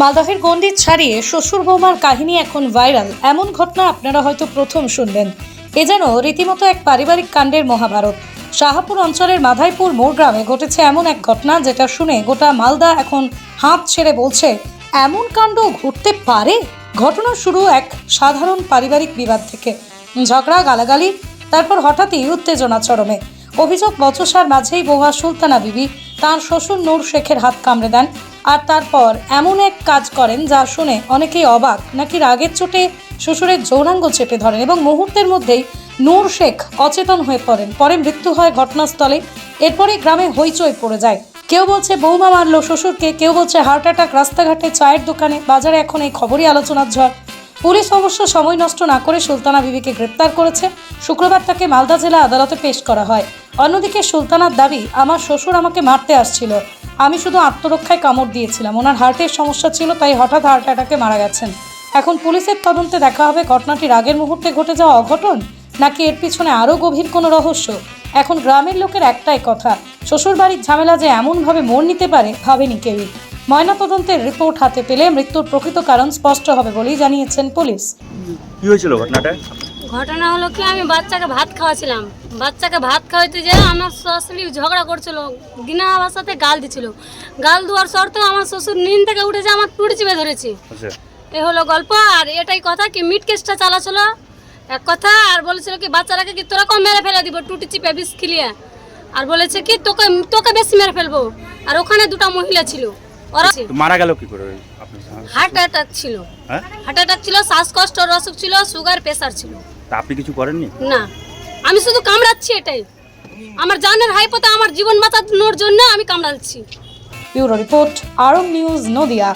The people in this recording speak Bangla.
মালদহের গন্ডি ছাড়িয়ে শ্বশুর বৌমার কাহিনী এখন ভাইরাল। এমন ঘটনা আপনারা হয়তো প্রথম শুনলেন। এ যেন রীতিমতো এক পারিবারিক কাণ্ডের মহাভারত। শাহাপুর অঞ্চলের মাধাইপুর মোড় গ্রামে ঘটেছে এমন এক ঘটনা যেটা শুনে গোটা মালদা এখন হাত ছেড়ে বলছে, এমন কাণ্ড ঘটতে পারে? ঘটনা শুরু এক সাধারণ পারিবারিক বিবাদ থেকে। ঝগড়া, গালাগালি, তারপর হঠাৎই উত্তেজনা চরমে। অভিযোগ বচসার মাঝেই বৌমা সুলতানা বিবি তার শ্বশুর নূর শেখের হাত কামড়ে দেন। আর তারপর এমন এক কাজ করেন যা শুনে অনেকেই অবাক, নাকি রাগের চোটে শ্বশুরের যৌনাঙ্গ চেপে ধরেন এবং মুহূর্তের মধ্যেই নূর শেখ অচেতন হয়ে পড়েন। পরে মৃত্যু হয় ঘটনাস্থলে। এরপরে গ্রামে হইচই পড়ে যায়। কেউ বলছে বৌমা মারলো শ্বশুরকে, কেউ বলছে হার্ট অ্যাটাক, রাস্তাঘাটে চায়ের দোকানে, বাজারে এখন এই খবরই আলোচনার ঝড়। পুলিশ অবশ্য সময় নষ্ট না করে সুলতানা বিবিকে গ্রেপ্তার করেছে। শুক্রবার তাকে মালদা জেলা আদালতে পেশ করা হয়। অন্যদিকে সুলতানার দাবি, আমার শ্বশুর আমাকে মারতে আসছিল। আমি শুধু আত্মরক্ষায় কামড় দিয়েছিলাম। ওনার হার্টের সমস্যা ছিল, তাই হঠাৎ হার্ট অ্যাটাকে মারা গেছেন। এখন পুলিশের তদন্তে দেখা হবে ঘটনাটি রাগের মুহূর্তে ঘটে যাওয়া অঘটন, নাকি এর পিছনে আরও গভীর কোনো রহস্য? এখন গ্রামের লোকের একটাই কথা, শ্বশুরবাড়ির ঝামেলা যে এমনভাবে মোড় নিতে পারে, ভাবেনি কেউই। ময়নাতদন্তের রিপোর্ট হাতে পেলে মৃত্যুর প্রকৃত কারণ স্পষ্ট হবে বলেই জানিয়েছেন পুলিশ। কি হয়েছিল ঘটনাটা? ঘটনা হলো কি আমি বাচ্চাকে ভাত খাওয়াছিলাম। বাচ্চাকে ভাত খাওয়াইতে যে আমার শাশুড়ি ঝগড়া করছিল দিনা আমার সাথে গাল দিছিল। গাল দেওয়ার শর্তেও আমার শ্বশুর নিন থেকে উঠেছে আমার টুটি চিপে ধরেছে। আচ্ছা। এ হলো গল্প আর এটাই কথা কি মিট কেসটা চালাছিল? এক কথা আর বলেছিল কি বাচ্চাটাকে কি তোরা কম মেরে ফেলে দিব টুটি চিপে বিষ খিলিয়ে। আর বলেছে কি তোকে তোকে বেশি মেরে ফেলব। আর ওখানে দুটো মহিলা ছিল। ওরা মারা গেল কি করে? হার্ট অ্যাটাক ছিল। হ্যাঁ? হার্ট অ্যাটাক ছিল শ্বাসকষ্ট অসুখ ছিল সুগার প্রেসার ছিল। তা আপনি কিছু করেননি? না। আমি শুধু কামড়াচ্ছি এটাই। আমার জানের হাইপোতে আমার জীবন বাঁচানোর জন্য আমি কামড়াচ্ছি। Bureau report Aarong news Nadia.